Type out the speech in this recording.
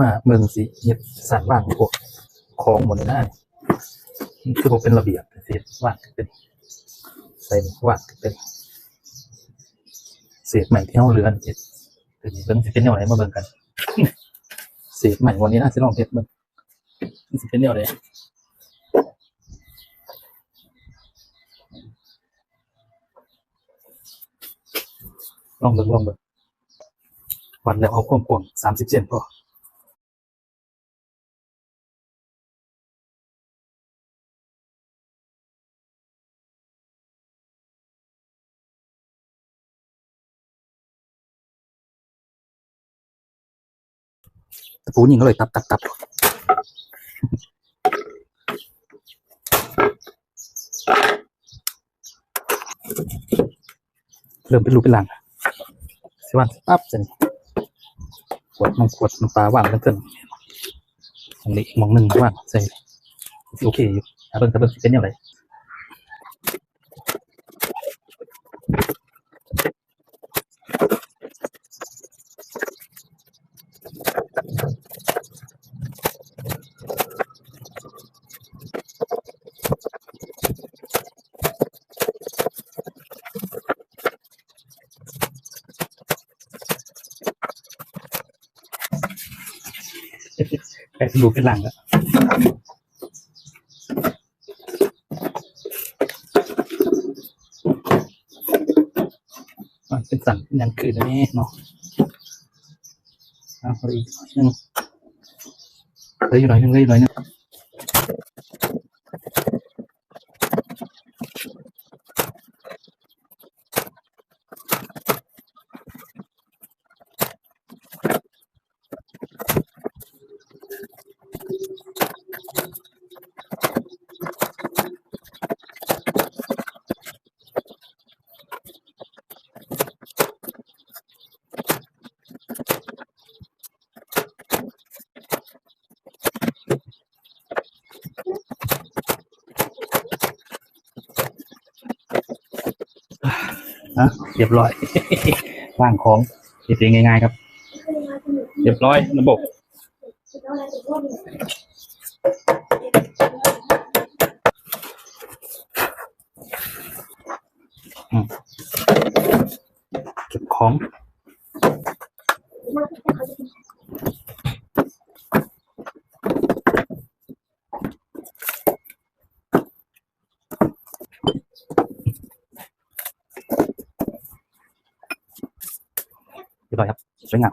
มาเมืองสีเฮ็ดสางว่างพวกของหมดเลยนะคือผมเป็นระเบียบเสียว่างเป็นใส่ว่างเป็นเศษใหม่ที่เขาเรือนเฮ็ดเป็นเบิ่งเป็นแนวไหนมาเบิ่งกันเศษใหม่วันนี้น่าจะลองเฮ็ดเบิ่งมันเป็นแนวไหนลองเบิ่งลองเบิ่งวัดแล้วเอาความกว้างสามสิบเซนพอ ตะปูยิงก็เลยตับตับตับเริ่มเป็นรูปเป็นหลังสิวันปั๊บจะนี่ขวดมังขวดน้ำปลาว่างกันเกินมองนี้อีกมองหนึ่งว่างใส่โอเคอยู่ะเบิ่งแต่เบิ่งสิเป็นยังไง ใกล้เป็นรูปเป็นหลังแล้วเป็นสั่งยังคืนนี่เนาะอะพอดีกหนึ่งเหลยอยู่หน่อยหนึงเหลยหน่อยหนึง นะเรียบร้อย ว่างของเรียบง่ายๆครับ เรียบร้อยระบบเก็บของ เรียบร้อยครับสวยงา